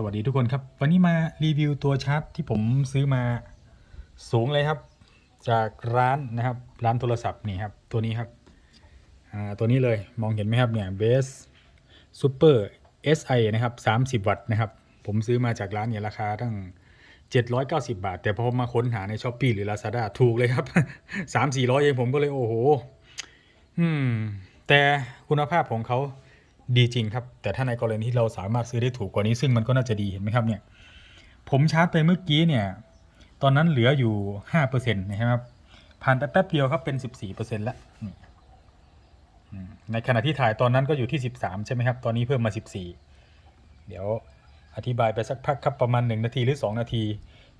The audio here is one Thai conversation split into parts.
สวัสดีทุกคนครับ วันนี้มารีวิวตัวชาร์จที่ผมซื้อมาสูงเลยครับ จากร้านนะครับ ร้านโทรศัพท์นี่ครับ ตัวนี้ครับตัวนี้เลยมองเห็นไหมครับเนี่ยเบสซูเปอร์ SI นะครับ 30 วัตต์นะครับ ผมซื้อมาจากร้านเนี่ยราคาตั้ง 790 บาท แต่พอมาค้นหาใน s h อ p e e หรือ Lazada ถูกเลยครับ 3 4 0 0 เองผมก็เลยโอ้โหแต่คุณภาพของเขา ดีจริงครับ แต่ถ้าในกรณีที่เราสามารถซื้อได้ถูกกว่านี้ ซึ่งมันก็น่าจะดีเห็นไหมครับเนี่ยผมชาร์จไปเมื่อกี้เนี่ย ตอนนั้นเหลืออยู่ห้าเปอร์เซ็นต์นะครับผ่านไปแป๊บเดียวครับเป็นสิบสี่เปอร์เซ็นต์ละนี่อืมในขณะที่ถ่ายตอนนั้นก็อยู่ที่สิบสามใช่ไหมครับ ตอนนี้เพิ่มมาสิบสี่เดี๋ยวอธิบายไปสักพักครับประมาณหนึ่งนาทีหรือสองนาที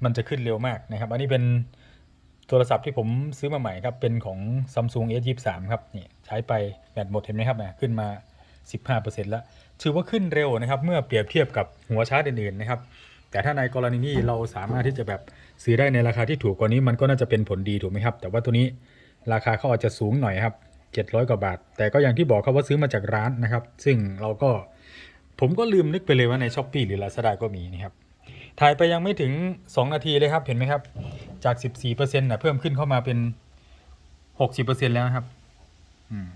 มันจะขึ้นเร็วมากนะครับ อันนี้เป็นโทรศัพท์ที่ผมซื้อมาใหม่ครับ เป็นของ Samsung S23 ครับนี่ใช้ไปแบตหมดเห็นไหมครับเนี่ยขึ้นมา 15%แล้ว ถือว่าขึ้นเร็วนะครับ เมื่อเปรียบเทียบกับหัวชาร์จอื่นๆนะครับ แต่ถ้าในกรณีนี้เราสามารถที่จะแบบซื้อได้ในราคาที่ถูกกว่านี้มันก็น่าจะเป็นผลดีถูกไหมครับ แต่ว่าตัวนี้ราคาเขาอาจจะสูงหน่อยครับ 700 กว่าบาท แต่ก็อย่างที่บอกครับว่าซื้อมาจากร้านนะครับ ซึ่งเราก็ผมก็ลืมนึกไปเลยว่าใน s h อ p e e หรือ Lazada ก็มีนะครับถ่ายไปยังไม่ถึง 2 นาทีเลยครับ เห็นไหมครับ จาก 14%นะเพิ่มขึ้นเข้ามาเป็น 60%แล้วครับ อืม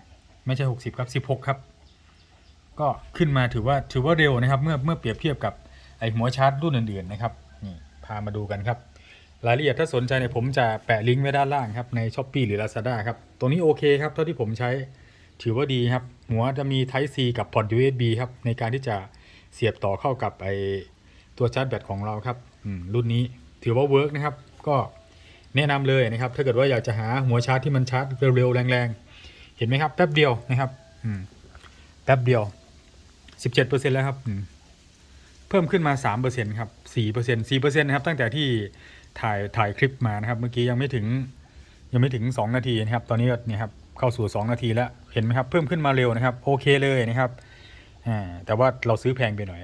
ไม่ใช่ 60 ครับ 16 ครับ ก็ขึ้นมาถือว่าถือว่าเร็วนะครับ เมื่อเมื่อเปรียบเทียบกับไอหัวชาร์จรุ่นอื่นๆนะครับนี่พามาดูกันครับ รายละเอียดถ้าสนใจเนี่ยผมจะแปะลิงก์ไว้ด้านล่างครับใน s h อ p e e หรือ Lazada ครับตัวนี้โอเคครับเท่าที่ผมใช้ถือว่าดีครับ หัวจะมี Type C กับพอร์ต USB ครับในการที่จะเสียบต่อเข้ากับไอตัวชาร์จแบตของเราครับรุ่นนี้ถือว่าเวิร์กนะครับ ก็แนะนำเลยนะครับ ถ้าเกิดว่าอยากจะหาหัวชาร์จที่มันชาร์จเร็วๆแรงๆ เห็นไหมครับแป๊บเดียวนะครับอืแป๊บเดียว 17%แล้วครับอืมเพิ่มขึ้นมา3%ครับ4% 4%นะครับ ตั้งแต่ที่ถ่ายถ่ายคลิปมานะครับ เมื่อกี้ยังไม่ถึง ยังไม่ถึง2นาทีนะครับ ตอนนี้ก็เนี่ยครับเข้าสู่2นาทีแล้วเห็นไหมครับ เพิ่มขึ้นมาเร็วนะครับ โอเคเลยนะครับอ่าแต่ว่าเราซื้อแพงไปหน่อย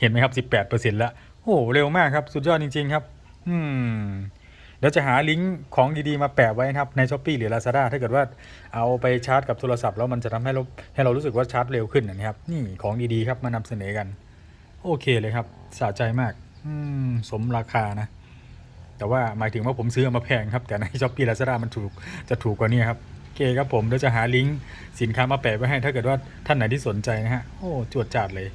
เห็นไหมครับ 18%แล้ว โอ้โหเร็วมากครับ สุดยอดจริง ๆ ครับ อืม เดี๋ยวจะหาลิงก์ของดีๆมาแปะไว้นะครับใน s h อ p e e หรือ Lazada ถ้าเกิดว่าเอาไปชาร์จกับโทรศัพท์แล้วมันจะทำให้เราให้เรารู้สึกว่าชาร์จเร็วขึ้นนะครับ นี่ของดีๆครับมานำเสนอกัน โอเคเลยครับสะใจมากอืมสมราคานะ แต่ว่าหมายถึงว่าผมซื้อมาแพงครับ แต่ใน s h อ p e e Lazada มันถูกจะถูกกว่านี้ครับโอเคครับผมเดี๋ยวจะหาลิงก์สินค้ามาแปะไว้ให้ ถ้าเกิดว่าท่านไหนที่สนใจนะฮะโอ้จวดจัดเลย